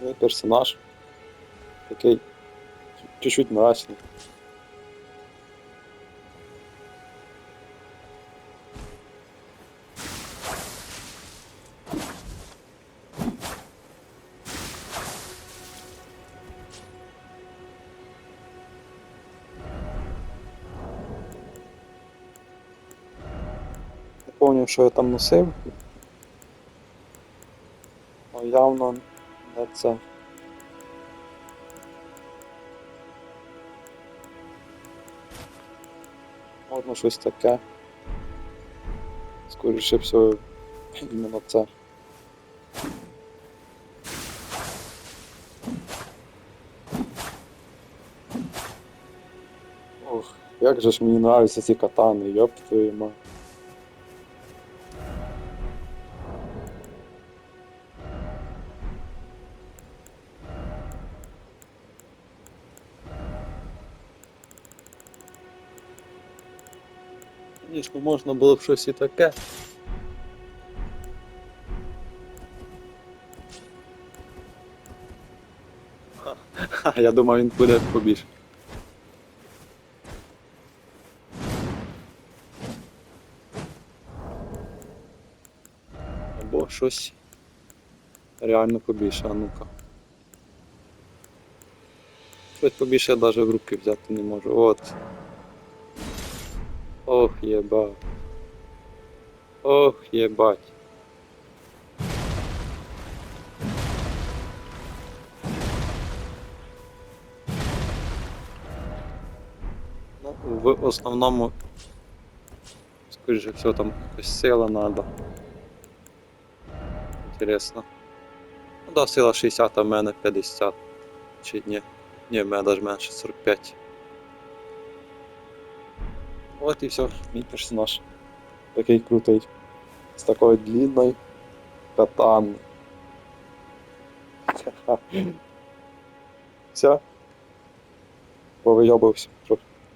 Мій персонаж. Такий чуть-чуть мрачний. Пам'ятаю, що я там носив. Ну, явно це. Можна щось таке. Скоріше всього, іменно це. Ох, як же ж мені нравятся ці катани, ёб твою мать. Звісно, можна було б щось і таке. Ха, я думав, він буде побільше. Або щось реально побільше, а ну-ка. Щось побільше я навіть в руки взяти не можу. От. Ох, єбать. Ох, єбать. Ну, в основному, скоріше всього, там якась сила надо. Інтересно. Ну да, сила 60, а в мене 50. Чи ні? Ні, в мене навіть менше 45. От і все, мій персонаж. Такий крутий. З такою длинною катаною. Все. Повийобився. трохи.